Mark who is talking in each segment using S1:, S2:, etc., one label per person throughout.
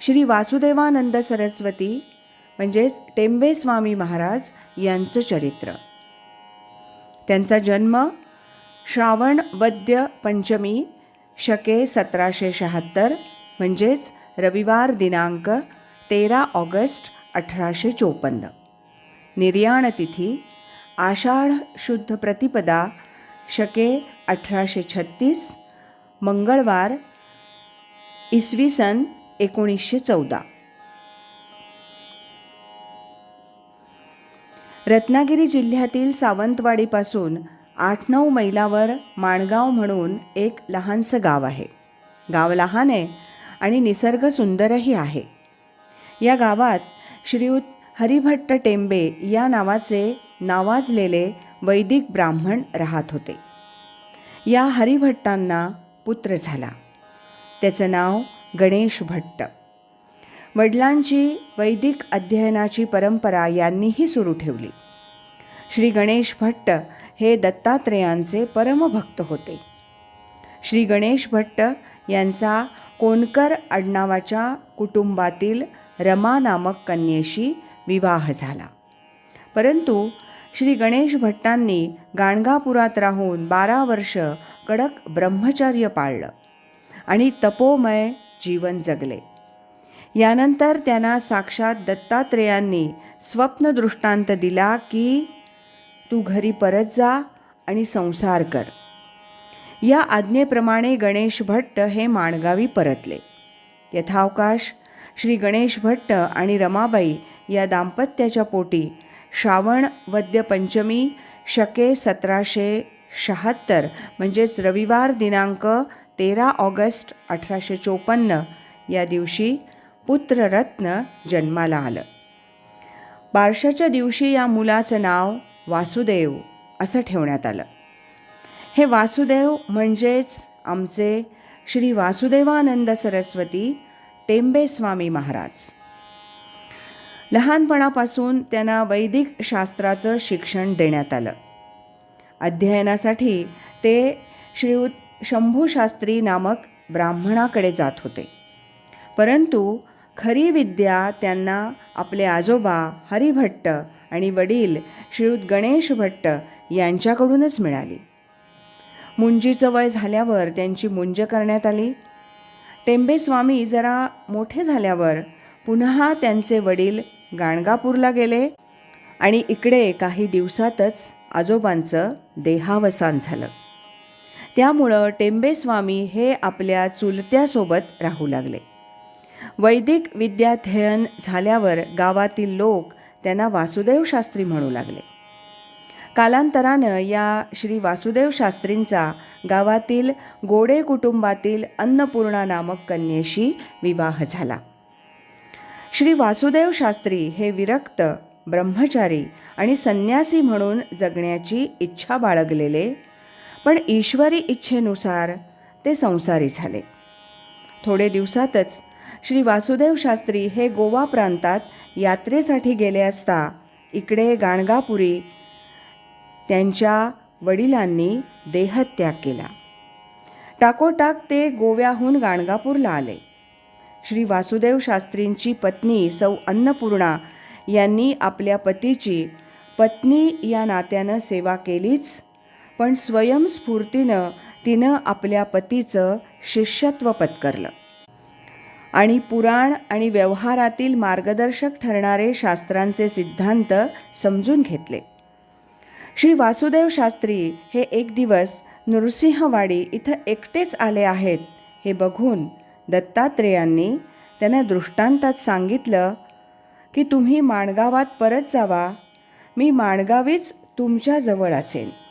S1: श्री वासुदेवानंद सरस्वती म्हणजेच टेंबे स्वामी महाराज यांचं चरित्र. त्यांचा जन्म श्रावण वद्य पंचमी शके सतराशे शहात्तर म्हणजेच रविवार दिनांक तेरा ऑगस्ट अठराशे चोपन्न. निर्याण तिथी आषाढ शुद्ध प्रतिपदा शके अठराशे छत्तीस मंगळवार इसवी सन एकोणीसशे चौदा. रत्नागिरी जिल्ह्यातील सावंतवाडीपासून आठ नऊ मैलावर माणगाव म्हणून एक लहानसं गाव आहे. गाव लहान आहे आणि निसर्ग सुंदरही आहे. या गावात श्रीयुत हरिभट्ट टेंबे या नावाचे नावाजलेले वैदिक ब्राह्मण राहत होते. या हरिभट्टांना पुत्र झाला. त्याचं नाव गणेश भट्ट. वडिलांची वैदिक अध्ययनाची परंपरा यांनीही सुरू ठेवली. श्री गणेश भट्ट हे दत्तात्रेयांचे परमभक्त होते. श्री गणेश भट्ट यांचा कोणकर आडनावाच्या कुटुंबातील रमा नामक कन्येशी विवाह झाला. परंतु श्री गणेश भट्टांनी गाणगापुरात राहून बारा वर्ष कडक ब्रह्मचर्य पाळलं आणि तपोमय जीवन जगले. यानंतर त्यांना साक्षात दत्तात्रेयांनी स्वप्नदृष्टांत दिला की तू घरी परत जा आणि संसार कर. या आज्ञेप्रमाणे गणेश भट्ट हे माणगावी परतले. यथावकाश श्री गणेश भट्ट आणि रमाबाई या दाम्पत्याच्या पोटी श्रावण वद्य पंचमी शके सतराशे शहात्तर म्हणजेच रविवार दिनांक तेरा ऑगस्ट अठराशे चोपन्न या दिवशी पुत्ररत्न जन्माला आलं. बारशाच्या दिवशी या मुलाचं नाव वासुदेव असं ठेवण्यात आलं. हे वासुदेव म्हणजेच आमचे श्री वासुदेवानंद सरस्वती टेंबेस्वामी महाराज. लहानपणापासून त्यांना वैदिक शास्त्राचं शिक्षण देण्यात आलं. अध्ययनासाठी ते श्रीयुत शंभूशास्त्री नामक ब्राह्मणाकडे जात होते. परंतु खरी विद्या त्यांना आपले आजोबा हरिभट्ट आणि वडील श्रीयुत गणेश भट्ट यांच्याकडूनच मिळाली. मुंजीचं वय झाल्यावर त्यांची मुंज करण्यात आली. टेंबे स्वामी जरा मोठे झाल्यावर पुन्हा त्यांचे वडील गाणगापूरला गेले आणि इकडे काही दिवसातच आजोबांचं देहावसान झालं. त्यामुळं टेंबेस्वामी हे आपल्या चुलत्यासोबत राहू लागले. वैदिक विद्याध्ययन झाल्यावर गावातील लोक त्यांना वासुदेव शास्त्री म्हणू लागले. कालांतरानं या श्री वासुदेव शास्त्रींचा गावातील गोडे कुटुंबातील अन्नपूर्णा नामक कन्येशी विवाह झाला. श्री वासुदेव शास्त्री हे विरक्त ब्रह्मचारी आणि संन्यासी म्हणून जगण्याची इच्छा बाळगलेले पण ईश्वरी इच्छेनुसार ते संसारी झाले. थोडे दिवसातच श्री वासुदेव शास्त्री हे गोवा प्रांतात यात्रेसाठी गेले असता इकडे गाणगापुरी त्यांच्या वडिलांनी देहत्याग केला. टाकोटाक ते गोव्याहून गाणगापूरला आले. श्री वासुदेव शास्त्रींची पत्नी सौ अन्नपूर्णा यांनी आपल्या पतीची पत्नी या नात्यानं सेवा केलीच पण स्वयंस्फूर्तीनं तिनं आपल्या पतीचं शिष्यत्व पत्करलं. आणि पुराण आणि व्यवहारातील मार्गदर्शक ठरणारे शास्त्रांचे सिद्धांत समजून घेतले. श्री वासुदेव शास्त्री हे एक दिवस नृसिंहवाडी इथं एकटेच आले आहेत हे बघून दत्तात्रेयांनी त्यांना दृष्टांतात सांगितलं की तुम्ही माणगावात परत जावा. मी माणगावीच तुमच्याजवळ असेल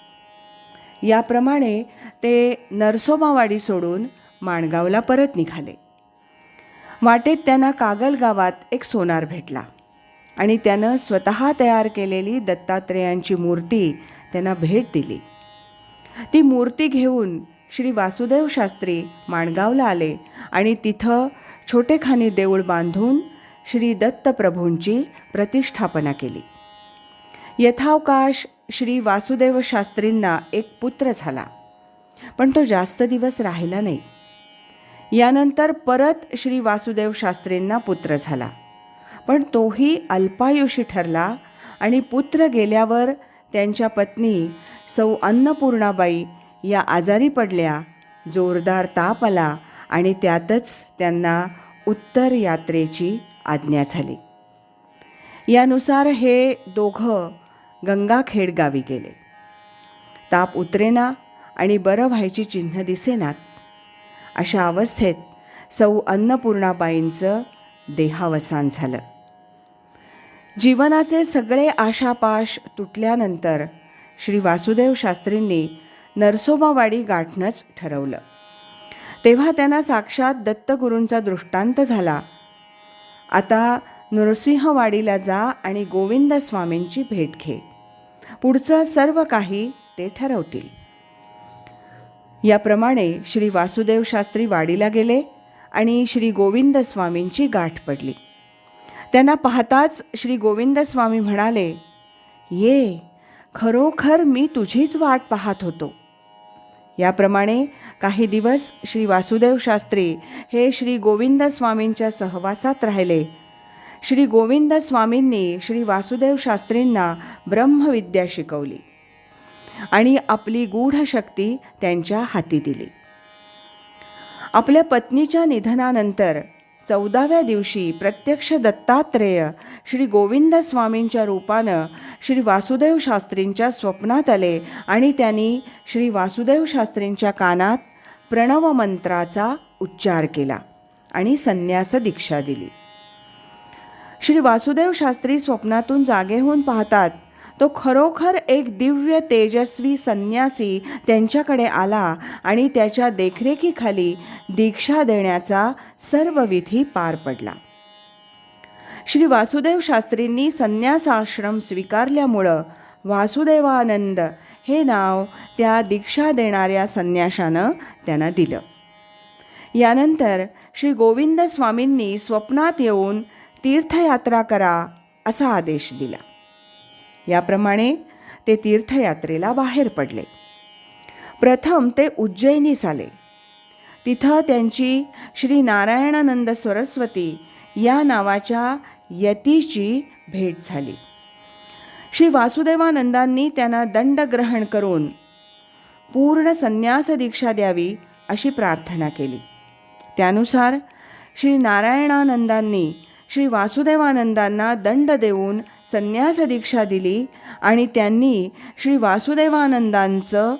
S1: याप्रमाणे ते नरसोबावाडी सोडून माणगावला परत निघाले. वाटेत त्यांना कागल गावात एक सोनार भेटला आणि त्यानं स्वतः तयार केलेली दत्तात्रेयांची मूर्ती त्यांना भेट दिली. ती मूर्ती घेऊन श्री वासुदेव शास्त्री माणगावला आले आणि तिथं छोटेखानी देऊळ बांधून श्री दत्तप्रभूंची प्रतिष्ठापना केली. यथावकाश श्री वासुदेव शास्त्रींना एक पुत्र झाला. पण तो जास्त दिवस राहिला नाही. यानंतर परत श्री वासुदेव शास्त्रींना पुत्र झाला. पण तोही अल्पायुषी ठरला आणि पुत्र गेल्यावर त्यांच्या पत्नी सौ अन्नपूर्णाबाई या आजारी पडल्या जोरदार ताप आला आणि त्यातच त्यांना उत्तर यात्रेची आज्ञा झाली. यानुसार हे दोघं गंगाखेड गावी गेले. ताप उतरेना आणि बरं व्हायची चिन्ह दिसेनात. अशा अवस्थेत सौ अन्नपूर्णाबाईंचं देहावसान झालं. जीवनाचे सगळे आशापाश तुटल्यानंतर श्री वासुदेव शास्त्रींनी नरसोबावाडी गाठणंच ठरवलं. तेव्हा त्यांना साक्षात दत्तगुरूंचा दृष्टांत झाला. आता नृसिंहवाडीला जा आणि गोविंद स्वामींची भेट घे. पुढचं सर्व काही ते ठरवतील. याप्रमाणे श्री वासुदेव शास्त्री वाडीला गेले आणि श्री गोविंद स्वामींची गाठ पडली. त्यांना पाहताच श्री गोविंद स्वामी म्हणाले ये खरोखर मी तुझीच वाट पाहत होतो. याप्रमाणे काही दिवस श्री वासुदेव शास्त्री हे श्री गोविंद स्वामींच्या सहवासात राहिले श्री गोविंद स्वामींनी श्री वासुदेव शास्त्रींना ब्रह्मविद्या शिकवली आणि आपली गूढ शक्ती त्यांच्या हाती दिली. आपल्या पत्नीच्या निधनानंतर चौदाव्या दिवशी प्रत्यक्ष दत्तात्रेय श्री गोविंद स्वामींच्या रूपानं श्री वासुदेव शास्त्रींच्या स्वप्नात आले आणि त्यांनी श्री वासुदेव शास्त्रींच्या कानात प्रणव मंत्राचा उच्चार केला आणि संन्यास दीक्षा दिली. श्री वासुदेव शास्त्री स्वप्नातून जागे होऊन पाहतात. तो खरोखर एक दिव्य तेजस्वी संन्यासी त्यांच्याकडे आला आणि त्याच्या देखरेखीखाली दीक्षा देण्याचा सर्व विधी पार पडला. श्री वासुदेव शास्त्रींनी संन्यासाश्रम स्वीकारल्यामुळं वासुदेवानंद हे नाव त्या दीक्षा देणाऱ्या संन्याशानं त्यांना दिलं. यानंतर श्री गोविंद स्वामींनी स्वप्नात येऊन तीर्थयात्रा करा असा आदेश दिला. याप्रमाणे ते तीर्थयात्रेला बाहेर पडले. प्रथम ते उज्जैनीस आले. तिथं त्यांची श्री नारायणानंद सरस्वती या नावाच्या यतीची भेट झाली. श्री वासुदेवानंदांनी त्यांना दंडग्रहण करून पूर्ण संन्यास दीक्षा द्यावी अशी प्रार्थना केली. त्यानुसार श्री नारायणानंदांनी श्री वासुदेवानंदांना दंड देऊन संन्यास दीक्षा दिली आणि त्यांनी श्री वासुदेवानंदांचं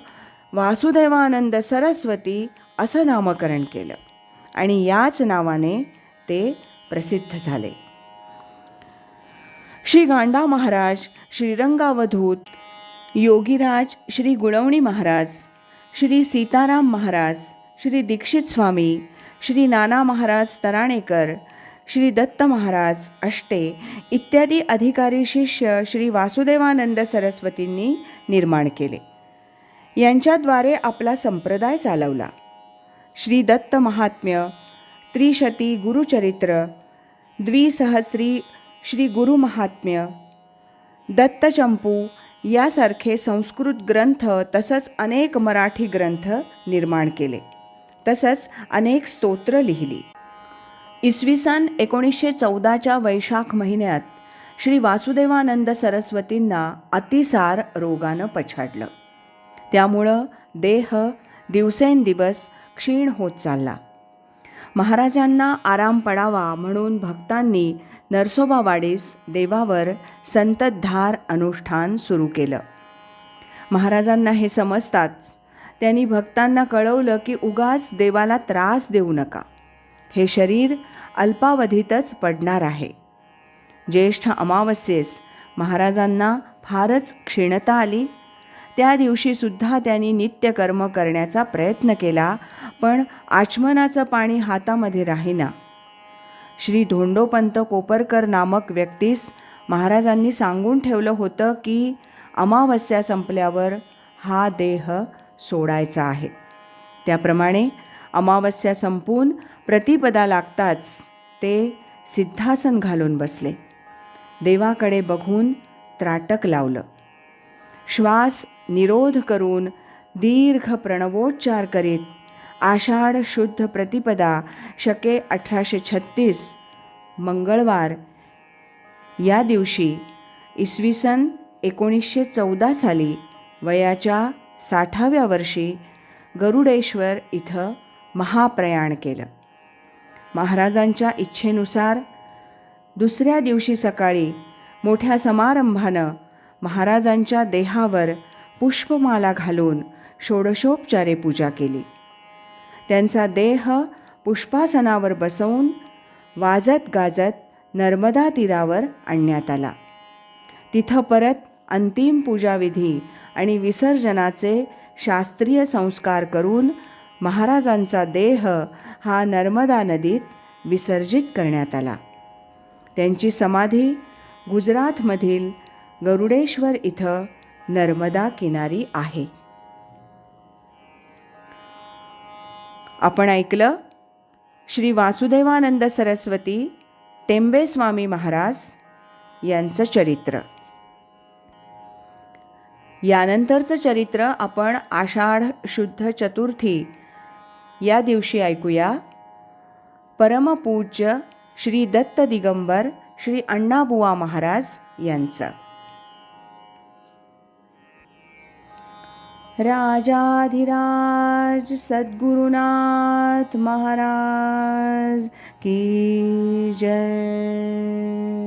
S1: वासुदेवानंद सरस्वती असं नामकरण केलं. आणि याच नावाने ते प्रसिद्ध झाले. श्री गांडा महाराज श्रीरंगावधूत योगीराज श्री गुळवणी महाराज श्री सीताराम महाराज श्री दीक्षित स्वामी श्री नाना महाराज तराणेकर श्री दत्त महाराज अष्टे इत्यादी अधिकारी शिष्य श्री वासुदेवानंद सरस्वतींनी निर्माण केले. यांच्याद्वारे आपला संप्रदाय चालवला. श्री दत्त महात्म्य त्रिशती गुरुचरित्र द्विसहस्री श्री गुरुमहात्म्य दत्तचंपू यासारखे संस्कृत ग्रंथ तसंच अनेक मराठी ग्रंथ निर्माण केले. तसंच अनेक स्तोत्र लिहिली. इसवी सन एकोणीसशे चौदाच्या वैशाख महिन्यात श्री वासुदेवानंद सरस्वतींना अतिसार रोगानं पछाडलं. त्यामुळं देह दिवसेंदिवस क्षीण होत चालला. महाराजांना आराम पडावा म्हणून भक्तांनी नरसोबावाडीस देवावर संततधार अनुष्ठान सुरू केलं. महाराजांना हे समजताच त्यांनी भक्तांना कळवलं की उगाच देवाला त्रास देऊ नका. हे शरीर अल्पावधीतच पडणार आहे. ज्येष्ठ अमावस्येस महाराजांना फारच क्षीणता आली. त्या दिवशीसुद्धा त्यांनी नित्यकर्म करण्याचा प्रयत्न केला पण आचमनाचं पाणी हातामध्ये राहीना. श्री धोंडोपंत कोपरकर नामक व्यक्तीस महाराजांनी सांगून ठेवलं होतं की अमावस्या संपल्यावर हा देह सोडायचा आहे. त्याप्रमाणे अमावस्या संपून प्रतिपदा लागताच ते सिद्धासन घालून बसले. देवाकडे बघून त्राटक लावलं. श्वास निरोध करून दीर्घ प्रणवोच्चार करीत आषाढ शुद्ध प्रतिपदा शके अठराशे छत्तीस मंगळवार या दिवशी इसवी सन एकोणीसशे चौदा साली वयाच्या साठाव्या वर्षी गरुडेश्वर इथं महाप्रयाण केलं. महाराजांच्या इच्छेनुसार दुसऱ्या दिवशी सकाळी मोठ्या समारंभानं महाराजांच्या देहावर पुष्पमाला घालून षोडशोपचारे पूजा केली. त्यांचा देह पुष्पासनावर बसवून वाजत गाजत नर्मदा तीरावर आणण्यात आला. तिथं परत अंतिम पूजाविधी आणि विसर्जनाचे शास्त्रीय संस्कार करून महाराजांचा देह हा नर्मदा नदीत विसर्जित करण्यात आला. त्यांची समाधी गुजरातमधील गरुडेश्वर इथं नर्मदा किनारी आहे. आपण ऐकलं? श्री वासुदेवानंद सरस्वती टेंबेस्वामी महाराज यांचं चरित्र. यानंतरचं चरित्र आपण आषाढ शुद्ध चतुर्थी या दिवशी ऐकूया. परमपूज्य श्री दत्त दिगंबर श्री अण्णाबुवा महाराज यांचं. राजाधिराज सद्गुरुनाथ महाराज की जय.